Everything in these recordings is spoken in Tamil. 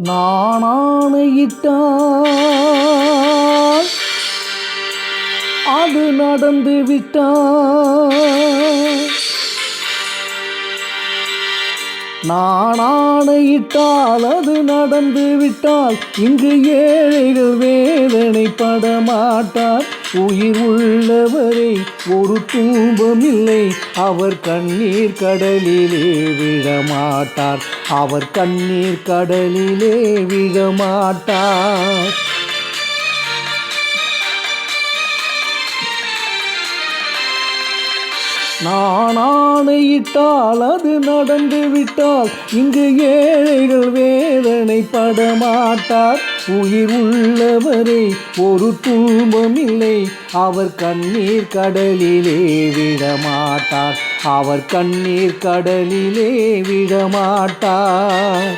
நான் ஆணையிட்டால் அது நடந்து விட்டால் நான் ஆணையிட்டால் அது நடந்து விட்டால் இங்கு ஏழைகள் வேதனைப்பட மாட்டார் உயிர் உள்ளவரை ஒரு துன்பமில்லை அவர் கண்ணீர் கடலிலே விழமாட்டார் அவர் கண்ணீர் கடலிலே விழமாட்டார் நான் ஆணையிட்டால் அது நடந்து விட்டால் இங்கு ஏழைகள் வேதனை படமாட்டார் உயிர் உள்ளவரை ஒரு துன்பமில்லை அவர் கண்ணீர் கடலிலே விடமாட்டார். அவர் கண்ணீர் கடலிலே விடமாட்டார்.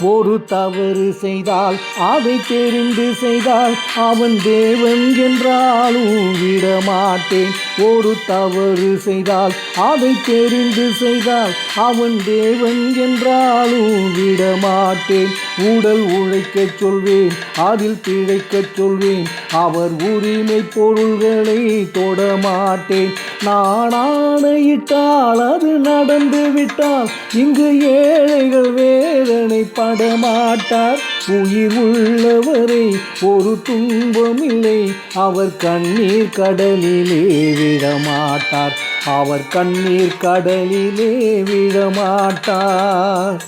ஒரு தவறு செய்தால் அதை தெரிந்து செய்தால் அவன் தேவன் என்றாலும் விடமாட்டேன். ஒரு தவறு செய்தால் அதை தெரிந்து செய்தால் அவன் தேவன் என்றாலும் விடமாட்டேன். உடல் உழைக்கச் சொல்வேன் அதில் பிழைக்கச் சொல்வேன் அவர் உரிமை பொருள்களை தொடமாட்டேன் நான் ஆணையிட்டால் அது நடந்து விட்டால் இங்கு ஏழைகள் வேதனை படமாட்டார் உயிர் உள்ளவரை ஒரு துன்பமில்லை அவர் கண்ணீர் கடலிலே விழமாட்டார் அவர் கண்ணீர் கடலிலே விழமாட்டார்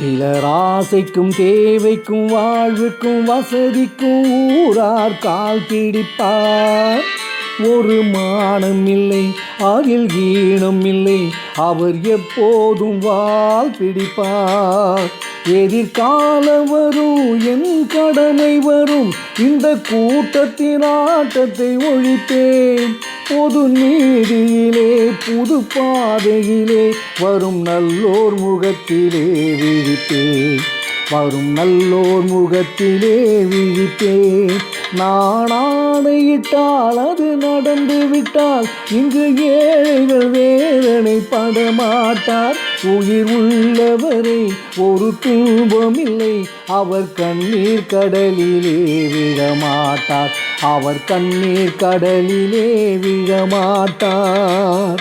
சிலர் ஆசைக்கும் தேவைக்கும் வாழ்வுக்கும் வசதிக்கும் ஊரார் கால் பிடிப்பார். ஒரு மானம் இல்லை அதில் ஈனம் இல்லை அவர் எப்போதும் வால் பிடிப்பார். எதிர்காலம் வரும் என் கடமை வரும் இந்த கூட்டத்தின் ஆட்டத்தை ஒழிப்பேன். பொது நீதியிலே புது பாதையிலே வரும் நல்லோர் முகத்திலே விழித்தேன் வரும் நல்லோர் முகத்திலே விழித்தேன் நான் ஆணையிட்டால் அது நடந்து விட்டால் இங்கு ஏழைகள் வேதனை படமாட்டார். உயிர் உள்ளவரை ஒரு துன்பமில்லை அவர் கண்ணீர் கடலிலே விழமாட்டார் அவர் கண்ணீர் கடலிலே விழமாட்டார்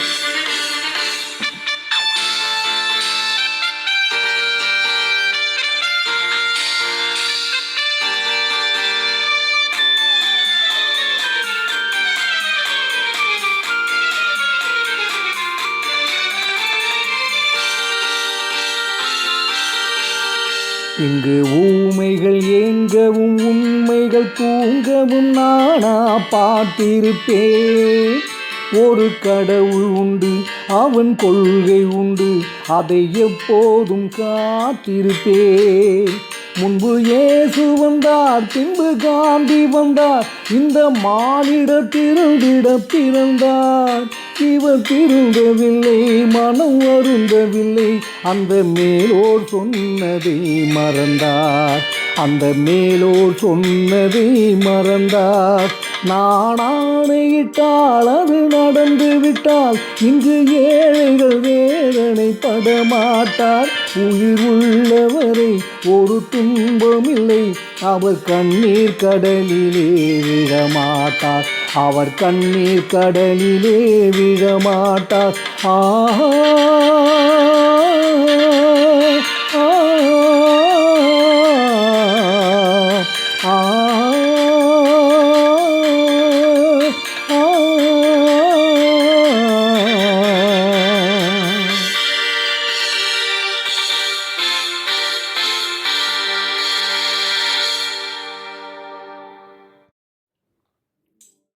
இங்கு ஊமைகள் ஏங்கவும் உண்மைகள் தூங்கவும் நானா பார்த்திருப்பேன் ஒரு கடவுள் உண்டு அவன் கொள்கை உண்டு அதை எப்போதும் காத்திருப்பேன் முன்பு இயேசு வந்தார் பின்பு காந்தி வந்தார் இந்த மானிட திருந்திட பிறந்தார். இவர் திருந்தவில்லை மனம் வருந்தவில்லை அந்த மேலோர் சொன்னதை மறந்தார். அந்த மேலோர் சொன்னதை மறந்தார். நான் அது நடந்து விட்டால் இங்கு ஏழைகள் வேதனை படமாட்டார் உயிர் உள்ளவரை ஒரு துன்பமில்லை அவர் கண்ணீர் கடலிலே விழமாட்டார் அவர் கண்ணீர் கடலிலே விழமாட்டார் ஆஹா!